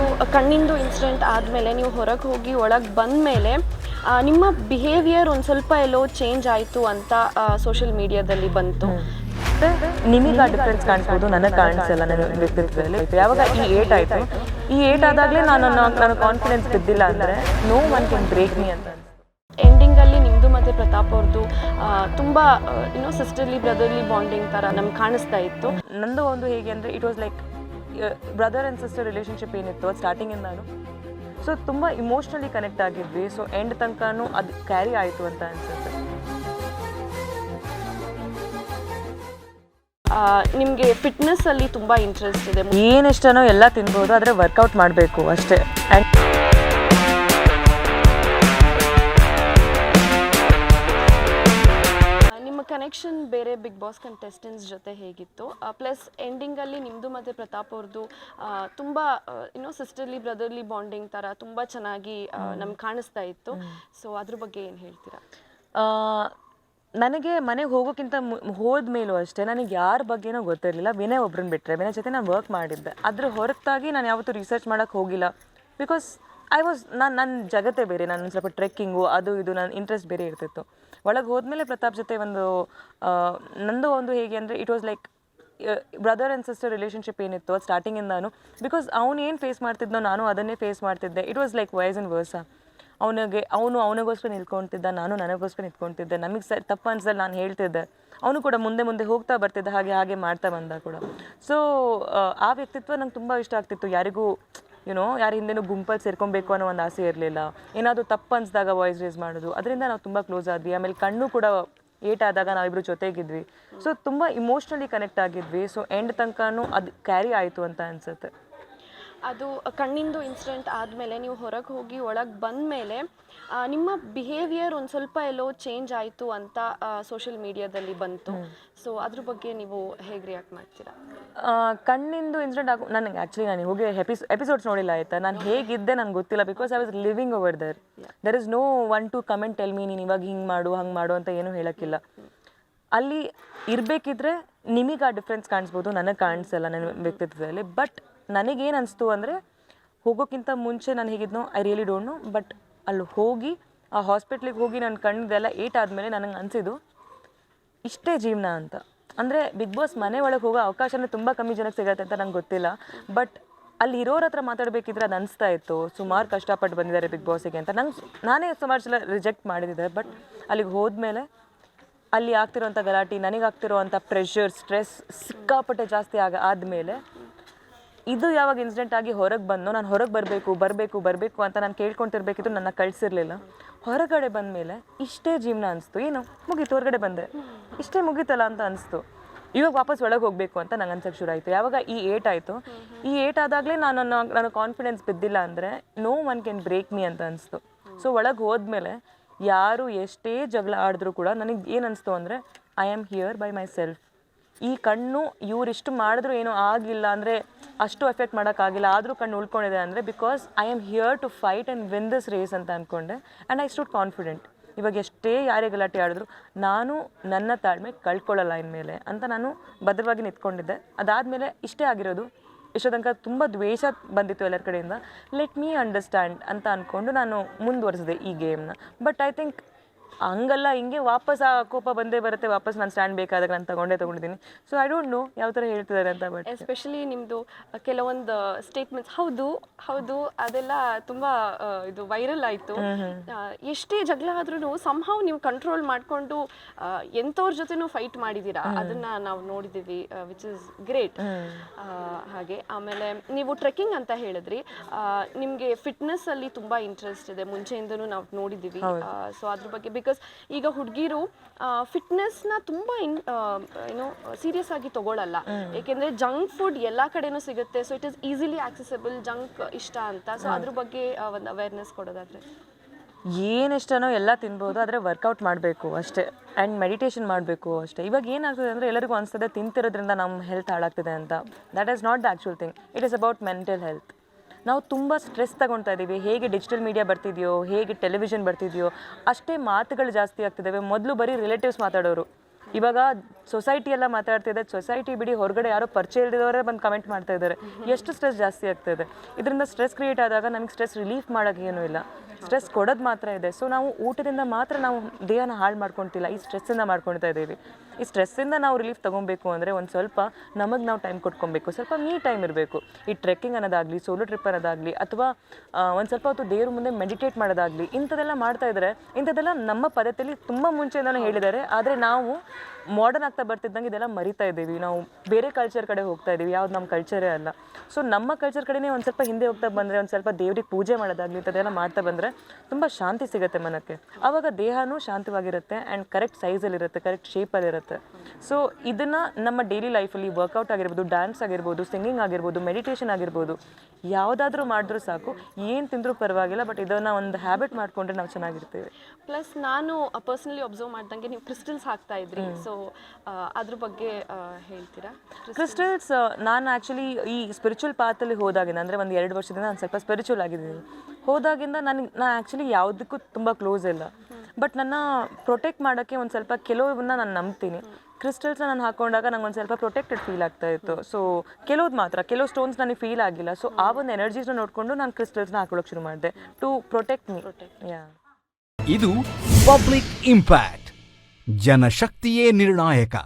ಅದು ಕಣ್ಣಿಂದು ಇನ್ಸಿಡೆಂಟ್ ಆದಮೇಲೆ ನೀವು ಹೊರಗೆ ಹೋಗಿ ಒಳಗೆ ಬಂದ ಮೇಲೆ ನಿಮ್ಮ ಬಿಹೇವಿಯರ್ ಒಂದು ಸ್ವಲ್ಪ ಎಲ್ಲೋ ಚೇಂಜ್ ಆಯಿತು ಅಂತ ಸೋಷಿಯಲ್ ಮೀಡಿಯಾದಲ್ಲಿ ಬಂತು. ನಿಮಗೆ ಆ ಡಿಫ್ರೆನ್ಸ್ ಕಾಣಿಸ್ಬೋದು ನನಗೆ ಕಾಣಿಸಲ್ಲ ನನ್ನ ವ್ಯಕ್ತಿತ್ವದಲ್ಲಿ. ಯಾವಾಗ ಈ ಏಟ್ ಆಯಿತು? ಈ ಏಟ್ ಆದಾಗಲೇ ನಾನು ನನ್ನ ಕಾನ್ಫಿಡೆನ್ಸ್ ಬಿದ್ದಿಲ್ಲ ಅಂದರೆ no one can break me ಅಂತ ಎಂಡಿಂಗಲ್ಲಿ ನಿಮ್ಮದು ಮತ್ತು ಪ್ರತಾಪ್ ಅವ್ರದ್ದು ತುಂಬ ಇನ್ನೂ ಸಿಸ್ಟರ್ಲಿ ಬ್ರದರ್ಲಿ ಬಾಂಡಿಂಗ್ ಥರ ನಮ್ಗೆ ಕಾಣಿಸ್ತಾ ಇತ್ತು. ನಂದು ಒಂದು ಹೇಗೆ ಅಂದರೆ it was like brother and sister relationship ಏನಿತ್ತು ಅದು ಸ್ಟಾರ್ಟಿಂಗಿಂದಾನು ಸೊ ತುಂಬ ಇಮೋಷ್ನಲಿ ಕನೆಕ್ಟ್ ಆಗಿದ್ವಿ. ಸೊ ಎಂಡ್ ತನಕನೂ ಅದು ಕ್ಯಾರಿ ಆಯಿತು ಅಂತ ಅನಿಸುತ್ತೆ. ನಿಮಗೆ ಫಿಟ್ನೆಸ್ಸಲ್ಲಿ ತುಂಬ ಇಂಟ್ರೆಸ್ಟ್ ಇದೆ. ಏನಿಷ್ಟನೋ ಎಲ್ಲ ತಿನ್ಬೋದು ಆದರೆ ವರ್ಕೌಟ್ ಮಾಡಬೇಕು ಅಷ್ಟೇ. ಆ್ಯಂಡ್ ಕನೆಕ್ಷನ್ ಬೇರೆ ಬಿಗ್ ಬಾಸ್ ಕಂಟೆಸ್ಟೆಂಟ್ಸ್ ಜೊತೆ ಹೇಗಿತ್ತು? ಪ್ಲಸ್ ಎಂಡಿಂಗಲ್ಲಿ ನಿಮ್ಮದು ಮತ್ತು ಪ್ರತಾಪ್ ಅವ್ರದ್ದು ತುಂಬ ಏನೋ ಸಿಸ್ಟರ್ಲಿ ಬ್ರದರ್ಲಿ ಬಾಂಡಿಂಗ್ ಥರ ತುಂಬ ಚೆನ್ನಾಗಿ ನಮ್ಗೆ ಕಾಣಿಸ್ತಾ ಇತ್ತು. ಸೊ ಅದ್ರ ಬಗ್ಗೆ ಏನು ಹೇಳ್ತೀರಾ? ನನಗೆ ಮನೆಗೆ ಹೋಗೋಕ್ಕಿಂತ ಹೋದ ಮೇಲೂ ಅಷ್ಟೇ ನನಗೆ ಯಾರ ಬಗ್ಗೆನೂ ಗೊತ್ತಿರಲಿಲ್ಲ. ವಿನಯ್ ಒಬ್ರನ್ನ ಬಿಟ್ಟರೆ ವಿನಯ್ ಜೊತೆ ನಾನು ವರ್ಕ್ ಮಾಡಿದ್ದೆ. ಅದ್ರ ಹೊರತಾಗಿ ನಾನು ಯಾವತ್ತೂ ರಿಸರ್ಚ್ ಮಾಡೋಕ್ಕೆ ಹೋಗಿಲ್ಲ. ಬಿಕಾಸ್ ಐ ವಾಸ್ ನಾನು ನನ್ನ ಜಗತ್ತೇ ಬೇರೆ. ನಾನು ಸ್ವಲ್ಪ ಟ್ರೆಕ್ಕಿಂಗು ಅದು ಇದು ನನ್ನ ಇಂಟ್ರೆಸ್ಟ್ ಬೇರೆ ಇರ್ತಿತ್ತು. ಒಳಗೆ ಹೋದ್ಮೇಲೆ ಪ್ರತಾಪ್ ಜೊತೆ ಒಂದು ನಂದು ಒಂದು ಹೇಗೆ ಅಂದರೆ it was like brother and sister relationship ಏನಿತ್ತು ಅದು ಸ್ಟಾರ್ಟಿಂಗಿಂದಾನು ಬಿಕಾಸ್ ಅವ್ನು ಏನು ಫೇಸ್ ಮಾಡ್ತಿದ್ದೋ ನಾನು ಅದನ್ನೇ ಫೇಸ್ ಮಾಡ್ತಿದ್ದೆ. It was like vice and versa ಅವನಿಗೆ, ಅವನು ಅವನಿಗೋಸ್ಕರ ನಿಂತ್ಕೊಳ್ತಿದ್ದ ನಾನು ನನಗೋಸ್ಕರ ನಿಂತ್ಕೊಳ್ತಿದ್ದೆ ನಮಗೆ ಸ ತಪ್ಪು ಅನ್ಸಲ್ಲಿ ನಾನು ಹೇಳ್ತಿದ್ದೆ. ಅವನು ಕೂಡ ಮುಂದೆ ಮುಂದೆ ಹೋಗ್ತಾ ಬರ್ತಿದ್ದ, ಹಾಗೆ ಹಾಗೆ ಮಾಡ್ತಾ ಬಂದ ಕೂಡ. ಸೊ ಆ ವ್ಯಕ್ತಿತ್ವ ನಂಗೆ ತುಂಬ ಇಷ್ಟ ಆಗ್ತಿತ್ತು. ಯಾರಿಗೂ ಯುನೋ ಯಾರ ಹಿಂದೆನೂ ಗುಂಪಲ್ಲಿ ಸೇರ್ಕೊಬೇಕು ಅನ್ನೋ ಒಂದು ಆಸೆ ಇರಲಿಲ್ಲ. ಏನಾದರೂ ತಪ್ಪು ಅನ್ಸ್ದಾಗ ವಾಯ್ಸ್ ರೇಸ್ ಮಾಡೋದು, ಅದರಿಂದ ನಾವು ತುಂಬ ಕ್ಲೋಸ್ ಆದ್ವಿ. ಆಮೇಲೆ ಕಣ್ಣು ಕೂಡ ಏಟ್ ಆದಾಗ ನಾವಿಬ್ರು ಜೊತೆಗಿದ್ವಿ. ಸೊ ತುಂಬ ಇಮೋಷ್ನಲಿ ಕನೆಕ್ಟ್ ಆಗಿದ್ವಿ. ಸೊ ಎಂಡ್ ತನಕನೂ ಅದು ಕ್ಯಾರಿ ಆಯಿತು ಅಂತ ಅನಿಸುತ್ತೆ. ಅದು ಕಣ್ಣಿಂದು ಇನ್ಸಿಡೆಂಟ್ ಆದಮೇಲೆ ನೀವು ಹೊರಗೆ ಹೋಗಿ ಒಳಗೆ ಬಂದ ಮೇಲೆ ನಿಮ್ಮ ಬಿಹೇವಿಯರ್ ಒಂದು ಸ್ವಲ್ಪ ಎಲ್ಲೋ ಚೇಂಜ್ ಆಯಿತು ಅಂತ ಸೋಷಿಯಲ್ ಮೀಡಿಯಾದಲ್ಲಿ ಬಂತು. ಸೊ ಅದ್ರ ಬಗ್ಗೆ ನೀವು ಹೇಗೆ ರಿಯಾಕ್ಟ್ ಮಾಡ್ತೀರಾ? ಕಣ್ಣಿಂದು ಇನ್ಸಿಡೆಂಟ್ ಆಗು ನನಗೆ ಆ್ಯಕ್ಚುಲಿ ನಾನು ಹೋಗಿ ಎಪಿಸ್ ಎಪಿಸೋಡ್ಸ್ ನೋಡಿಲ್ಲ ಆಯಿತಾ? ನಾನು ಹೇಗಿದ್ದೆ ನನಗೆ ಗೊತ್ತಿಲ್ಲ because I was living over there there is no one to comment tell me ನೀನು ಇವಾಗ ಹಿಂಗೆ ಮಾಡು ಹಂಗೆ ಮಾಡು ಅಂತ ಏನೂ ಹೇಳೋಕ್ಕಿಲ್ಲ. ಅಲ್ಲಿ ಇರಬೇಕಿದ್ರೆ ನಿಮಗೆ ಆ ಡಿಫ್ರೆನ್ಸ್ ಕಾಣಿಸ್ಬೋದು ನನಗೆ ಕಾಣಿಸಲ್ಲ ನನ್ನ ವ್ಯಕ್ತಿತ್ವದಲ್ಲಿ. ಬಟ್ ನನಗೇನು ಅನಿಸ್ತು ಅಂದರೆ ಹೋಗೋಕ್ಕಿಂತ ಮುಂಚೆ ನಾನು ಹೇಗಿದ್ನೋ I really don't know but ಅಲ್ಲಿ ಹೋಗಿ, ಆ ಹಾಸ್ಪಿಟ್ಲಿಗೆ ಹೋಗಿ ನನ್ನ ಕಣ್ಣದೆಲ್ಲ ಏಟ್ ಆದಮೇಲೆ ನನಗೆ ಅನಿಸಿದ್ದು, ಇಷ್ಟೇ ಜೀವನ ಅಂತ. ಅಂದರೆ ಬಿಗ್ ಬಾಸ್ ಮನೆ ಒಳಗೆ ಹೋಗೋ ಅವಕಾಶನೇ ತುಂಬ ಕಮ್ಮಿ ಜನಕ್ಕೆ ಸಿಗತ್ತೆ ಅಂತ ನಂಗೆ ಗೊತ್ತಿಲ್ಲ ಬಟ್ ಅಲ್ಲಿ ಇರೋರ ಹತ್ರ ಮಾತಾಡಬೇಕಿದ್ರೆ ಅದು ಅನಿಸ್ತಾ ಇತ್ತು. ಸುಮಾರು ಕಷ್ಟಪಟ್ಟು ಬಂದಿದ್ದಾರೆ ಬಿಗ್ ಬಾಸಿಗೆ ಅಂತ. ನಂಗೆ ನಾನೇ ಸುಮಾರು ಸಲ ರಿಜೆಕ್ಟ್ ಮಾಡಿದ್ದೆ ಬಟ್ ಅಲ್ಲಿಗೆ ಹೋದ್ಮೇಲೆ ಅಲ್ಲಿ ಆಗ್ತಿರೋಂಥ ಗಲಾಟೆ, ನನಗೆ ಆಗ್ತಿರೋವಂಥ ಪ್ರೆಷರ್ ಸ್ಟ್ರೆಸ್ ಸಿಕ್ಕಾಪಟ್ಟೆ ಜಾಸ್ತಿ ಆಗ ಆದಮೇಲೆ ಇದು ಯಾವಾಗ ಇನ್ಸಿಡೆಂಟ್ ಆಗಿ ಹೊರಗೆ ಬಂದು, ನಾನು ಹೊರಗೆ ಬರಬೇಕು ಬರಬೇಕು ಬರಬೇಕು ಅಂತ ನಾನು ಕೇಳ್ಕೊತಿರ್ಬೇಕಿದ್ರು ನನ್ನ ಕಳಿಸಿರ್ಲಿಲ್ಲ. ಹೊರಗಡೆ ಬಂದ ಮೇಲೆ ಇಷ್ಟೇ ಜೀವನ ಅನಿಸ್ತು. ಏನು? ಮುಗೀತು, ಹೊರಗಡೆ ಬಂದೆ ಇಷ್ಟೇ ಮುಗೀತಲ್ಲ ಅಂತ ಅನಿಸ್ತು. ಇವಾಗ ವಾಪಸ್ ಒಳಗೆ ಹೋಗಬೇಕು ಅಂತ ನಂಗೆ ಅನ್ಸಕ್ಕೆ ಶುರು ಆಯಿತು. ಯಾವಾಗ ಈ ಏಟ್ ಆಯಿತು. ಈ ಏಟ್ ಆದಾಗಲೇ ನಾನು ನನ್ನ ನನ್ನ ಕಾನ್ಫಿಡೆನ್ಸ್ ಬಿದ್ದಿಲ್ಲ ಅಂದರೆ no one can break me ಅಂತ ಅನಿಸ್ತು. ಸೊ ಒಳಗೆ ಹೋದ್ಮೇಲೆ ಯಾರು ಎಷ್ಟೇ ಜಗಳ ಆಡಿದ್ರು ಕೂಡ ನನಗೆ ಏನು ಅನಿಸ್ತು ಅಂದರೆ I am here by myself ಈ ಕಣ್ಣು ಇವರಿಷ್ಟು ಮಾಡಿದ್ರು ಏನೂ ಆಗಿಲ್ಲ ಅಂದರೆ ಅಷ್ಟು ಎಫೆಕ್ಟ್ ಮಾಡೋಕ್ಕಾಗಿಲ್ಲ. ಆದರೂ ಕಣ್ಣು ಉಳ್ಕೊಂಡಿದೆ ಅಂದರೆ because I am here to fight and win this race ಅಂತ ಅಂದ್ಕೊಂಡೆ ಆ್ಯಂಡ್ ಐ ಸ್ಟುಡ್ ಕಾನ್ಫಿಡೆಂಟ್ ಇವಾಗ ಎಷ್ಟೇ ಯಾರೇ ಗಲಾಟೆ ಆಡಿದ್ರು ನಾನು ನನ್ನ ತಾಳ್ಮೆ ಕಳ್ಕೊಳ್ಳಲ್ಲ ಇನ್ಮೇಲೆ ಅಂತ ನಾನು ಭದ್ರವಾಗಿ ನಿಂತ್ಕೊಂಡಿದ್ದೆ. ಅದಾದಮೇಲೆ ಇಷ್ಟೇ ಆಗಿರೋದು. ಇಷ್ಟೋ ತನಕ ತುಂಬ ದ್ವೇಷ ಬಂದಿತ್ತು ಎಲ್ಲರ ಕಡೆಯಿಂದ. ಲೆಟ್ ಮೀ ಅಂಡರ್ಸ್ಟ್ಯಾಂಡ್ ಅಂತ ಅಂದ್ಕೊಂಡು ನಾನು ಮುಂದುವರೆಸಿದೆ ಈ ಗೇಮ್ನ ಬಟ್ ಐ ಥಿಂಕ್ ಹಂಗಲ್ಲ ಹಿಂಗೆ ವಾಪಸ್ ಆ ಕೋಪ ಬಂದೇ ಬರುತ್ತೆ ವಾಪಸ್ ನಾನು ಸ್ಟ್ಯಾಂಡ್ ಬೇಕಾದಾಗ ನಾನು ತಗೊಂಡೇ ತಗೊಂಡಿದ್ದೀನಿ. ಸೊ ಐ ಡೋಂಟ್ ನೋ ಯಾವ ಥರ ಹೇಳ್ತಿದ್ದಾರೆ ಅಂತ ಬಟ್ ಎಸ್ಪೆಷಲಿ ನಿಮ್ಮದು ಕೆಲವೊಂದು ಸ್ಟೇಟ್ಮೆಂಟ್ಸ್ ಹೌದು ಹೌದು ಅದೆಲ್ಲ ತುಂಬ ಇದು ವೈರಲ್ ಆಯಿತು. ಎಷ್ಟೇ ಜಗಳ ಆದ್ರೂ ಸಂಹಾವ್ ನೀವು ಕಂಟ್ರೋಲ್ ಮಾಡಿಕೊಂಡು ಎಂಥವ್ರ ಜೊತೆನೂ ಫೈಟ್ ಮಾಡಿದ್ದೀರಾ ಅದನ್ನ ನಾವು ನೋಡಿದ್ದೀವಿ ವಿಚ್ ಇಸ್ ಗ್ರೇಟ್ ಹಾಗೆ ಆಮೇಲೆ ನೀವು ಟ್ರೆಕ್ಕಿಂಗ್ ಅಂತ ಹೇಳಿದ್ರಿ. ನಿಮಗೆ ಫಿಟ್ನೆಸ್ ಅಲ್ಲಿ ತುಂಬಾ ಇಂಟ್ರೆಸ್ಟ್ ಇದೆ ಮುಂಚೆಯಿಂದನೂ ನಾವು ನೋಡಿದ್ದೀವಿ. ಸೊ ಅದ್ರ ಬಗ್ಗೆ ಬಿಕಾಸ್ ಈಗ ಹುಡುಗಿರು ಫಿಟ್ನೆಸ್ನ ತುಂಬಾ ಇನ್ ಏನು ಸೀರಿಯಸ್ ಆಗಿ ತಗೊಳ್ಳಲ್ಲ ಏಕೆಂದರೆ ಜಂಕ್ ಫುಡ್ ಎಲ್ಲ ಕಡೆನೂ ಸಿಗುತ್ತೆ. So it is easily accessible junk ಇಷ್ಟ ಅಂತ. ಸೊ ಅದ್ರ ಬಗ್ಗೆ ಒಂದು ಅವೇರ್ನೆಸ್ ಕೊಡೋದಾದ್ರೆ. ಏನಿಷ್ಟನೋ ಎಲ್ಲ ತಿನ್ಬೋದು ಆದರೆ ವರ್ಕೌಟ್ ಮಾಡಬೇಕು ಅಷ್ಟೇ. ಆ್ಯಂಡ್ ಮೆಡಿಟೇಷನ್ ಮಾಡಬೇಕು ಅಷ್ಟೇ. ಇವಾಗ ಏನಾಗ್ತದೆ ಅಂದರೆ ಎಲ್ಲರಿಗೂ ಅನಿಸ್ತದೆ ತಿಂತಿರೋದ್ರಿಂದ ನಮ್ಮ ಹೆಲ್ತ್ ಹಾಳಾಗ್ತಿದೆ ಅಂತ. That is not the actual thing it is about mental health ನಾವು ತುಂಬ ಸ್ಟ್ರೆಸ್ ತಗೊಳ್ತಾ ಇದ್ದೀವಿ ಹೇಗೆ ಡಿಜಿಟಲ್ ಮೀಡಿಯಾ ಬರ್ತಿದೆಯೋ, ಹೇಗೆ ಟೆಲಿವಿಷನ್ ಬರ್ತಿದೆಯೋ, ಅಷ್ಟೇ ಮಾತುಗಳು ಜಾಸ್ತಿ ಆಗ್ತಿದ್ದಾವೆ ಮೊದಲು ಬರೀ ರಿಲೇಟಿವ್ಸ್ ಮಾತಾಡೋರು. ಇವಾಗ ಸೊಸೈಟಿ ಎಲ್ಲ ಮಾತಾಡ್ತಿದೆ ಸೊಸೈಟಿ ಬಿಡಿ ಹೊರಗಡೆ ಯಾರೋ ಪರಿಚಯ ಇಲ್ಲದವರೇ ಬಂದು ಕಮೆಂಟ್ ಮಾಡ್ತಾ ಇದ್ದಾರೆ. ಎಷ್ಟು ಸ್ಟ್ರೆಸ್ ಜಾಸ್ತಿ ಆಗ್ತಾ ಇದೆ. ಇದರಿಂದ ಸ್ಟ್ರೆಸ್ ಕ್ರಿಯೇಟ್ ಆದಾಗ ನಮಗೆ ಸ್ಟ್ರೆಸ್ ರಿಲೀಫ್ ಮಾಡೋಕ್ಕೆ ಏನೂ ಇಲ್ಲ. ಸ್ಟ್ರೆಸ್ ಕೊಡೋದು ಮಾತ್ರ ಇದೆ. ಸೊ ನಾವು ಊಟದಿಂದ ಮಾತ್ರ ನಾವು ದೇಹನ ಹಾಳು ಮಾಡ್ಕೊತಿಲ್ಲ. ಈ ಸ್ಟ್ರೆಸ್ಸಿಂದ ಮಾಡ್ಕೊಳ್ತಾ ಇದ್ದೀವಿ ಈ ಸ್ಟ್ರೆಸ್ಸಿಂದ ನಾವು ರಿಲೀಫ್ ತೊಗೊಬೇಕು ಅಂದರೆ ಒಂದು ಸ್ವಲ್ಪ ನಮಗೆ ನಾವು ಟೈಮ್ ಕೊಟ್ಕೊಬೇಕು. ಸ್ವಲ್ಪ ಮೀ ಟೈಮ್ ಇರಬೇಕು. ಈ ಟ್ರೆಕ್ಕಿಂಗ್ ಅನ್ನೋದಾಗಲಿ ಸೋಲೋ ಟ್ರಿಪ್ ಅನ್ನೋದಾಗಲಿ ಅಥವಾ ಒಂದು ಸ್ವಲ್ಪ ಹೊತ್ತು ದೇವ್ರ ಮುಂದೆ ಮೆಡಿಟೇಟ್ ಮಾಡೋದಾಗಲಿ ಇಂಥದೆಲ್ಲ ಮಾಡ್ತಾ ಇದ್ದಾರೆ ಇಂಥದ್ದೆಲ್ಲ ನಮ್ಮ ಪದ್ಧತಿಯಲ್ಲಿ ತುಂಬ ಮುಂಚೆಯಿಂದಲೂ ಹೇಳಿದ್ದಾರೆ. ಆದರೆ ನಾವು ಮಾಡರ್ನ್ ಆಗ್ತಾ ಬರ್ತಿದ್ದಂಗೆ ಇದೆಲ್ಲ ಮರಿತಾ ಇದ್ದೀವಿ. ನಾವು ಬೇರೆ ಕಲ್ಚರ್ ಕಡೆ ಹೋಗ್ತಾ ಇದ್ದೀವಿ. ಯಾವ್ದು ನಮ್ಮ ಕಲ್ಚರೇ ಅಲ್ಲ. ಸೊ ನಮ್ಮ ಕಲ್ಚರ್ ಕಡೆನೇ ಒಂದು ಸ್ವಲ್ಪ ಹಿಂದೆ ಹೋಗ್ತಾ ಬಂದರೆ ಒಂದು ಸ್ವಲ್ಪ ದೇವ್ರಿಗೆ ಪೂಜೆ ಮಾಡೋದಾಗಲಿ ಇಂಥದ್ದೆಲ್ಲ ಮಾಡ್ತಾ ಬಂದರೆ ತುಂಬ ಶಾಂತಿ ಸಿಗುತ್ತೆ ಮನಕ್ಕೆ. ಆವಾಗ ದೇಹನೂ ಶಾಂತವಾಗಿರುತ್ತೆ ಆ್ಯಂಡ್ ಕರೆಕ್ಟ್ ಸೈಜಲ್ಲಿರುತ್ತೆ ಕರೆಕ್ಟ್ ಶೇಪಲ್ಲಿರುತ್ತೆ ಸೊ ಇದನ್ನು ನಮ್ಮ ಡೈಲಿ ಲೈಫಲ್ಲಿ ವರ್ಕೌಟ್ ಆಗಿರ್ಬೋದು ಡ್ಯಾನ್ಸ್ ಆಗಿರ್ಬೋದು ಸಿಂಗಿಂಗ್ ಆಗಿರ್ಬೋದು ಮೆಡಿಟೇಷನ್ ಆಗಿರ್ಬೋದು ಯಾವುದಾದ್ರೂ ಮಾಡಿದ್ರೂ ಸಾಕು. ಏನು ತಿಂದರೂ ಪರವಾಗಿಲ್ಲ ಬಟ್ ಇದನ್ನು ಒಂದು ಹ್ಯಾಬಿಟ್ ಮಾಡಿಕೊಂಡ್ರೆ ನಾವು ಚೆನ್ನಾಗಿರ್ತೀವಿ. ಪ್ಲಸ್ ನಾನು ಪರ್ಸನಲಿ ಒಬ್ಸರ್ವ್ ಮಾಡ್ದಂಗೆ ನೀವು ಕ್ರಿಸ್ಟಲ್ಸ್ ಹಾಕ್ತಾ ಇದ್ರಿ. ಸೊ ಅದ್ರ ಬಗ್ಗೆ ಹೇಳ್ತೀರಾ? ಕ್ರಿಸ್ಟಲ್ಸ್ ನಾನು ಆ್ಯಕ್ಚುಲಿ ಈ ಸ್ಪಿರಿಚುವಲ್ ಪಾತಲ್ಲಿ ಹೋದಾಗಿಂದ ಅಂದರೆ ಒಂದು ಎರಡು ವರ್ಷದಿಂದ ನಾನು ಸ್ವಲ್ಪ ಸ್ಪಿರಿಚುವಲ್ ಆಗಿದ್ದೀನಿ. ಹೋದಾಗಿಂದ ನನಗೆ ನಾನು ಆ್ಯಕ್ಚುಲಿ ಯಾವುದಕ್ಕೂ ತುಂಬ ಕ್ಲೋಸ್ ಇಲ್ಲ. ಬಟ್ ನನ್ನ ಪ್ರೊಟೆಕ್ಟ್ ಮಾಡೋಕ್ಕೆ ಒಂದು ಸ್ವಲ್ಪ ಕೆಲವನ್ನ ನಾನು ನಂಬ್ತೀನಿ. ಕ್ರಿಸ್ಟಲ್ಸ್ನ ನಾನು ಹಾಕೊಂಡಾಗ ನಂಗೆ ಒಂದು ಸ್ವಲ್ಪ ಪ್ರೊಟೆಕ್ಟೆಡ್ ಫೀಲ್ ಆಗ್ತಾ ಇತ್ತು. ಸೊ ಕೆಲವ್ದು ಮಾತ್ರ ಕೆಲವು ಸ್ಟೋನ್ಸ್ ನನಗೆ ಫೀಲ್ ಆಗಿಲ್ಲ. ಸೊ ಆ ಒಂದು ಎನರ್ಜೀಸ್ನ ನೋಡಿಕೊಂಡು ನಾನು ಕ್ರಿಸ್ಟಲ್ಸ್ನ ಹಾಕೊಳ್ಳೋಕೆ ಶುರು ಮಾಡಿದೆ. ಟು ಪ್ರೊಟೆಕ್ಟ್ ಮೀ ಯಾ ಇದು ಪಬ್ಲಿಕ್ ಇಂಪ್ಯಾಕ್ಟ್ जनशक्त निर्णायका।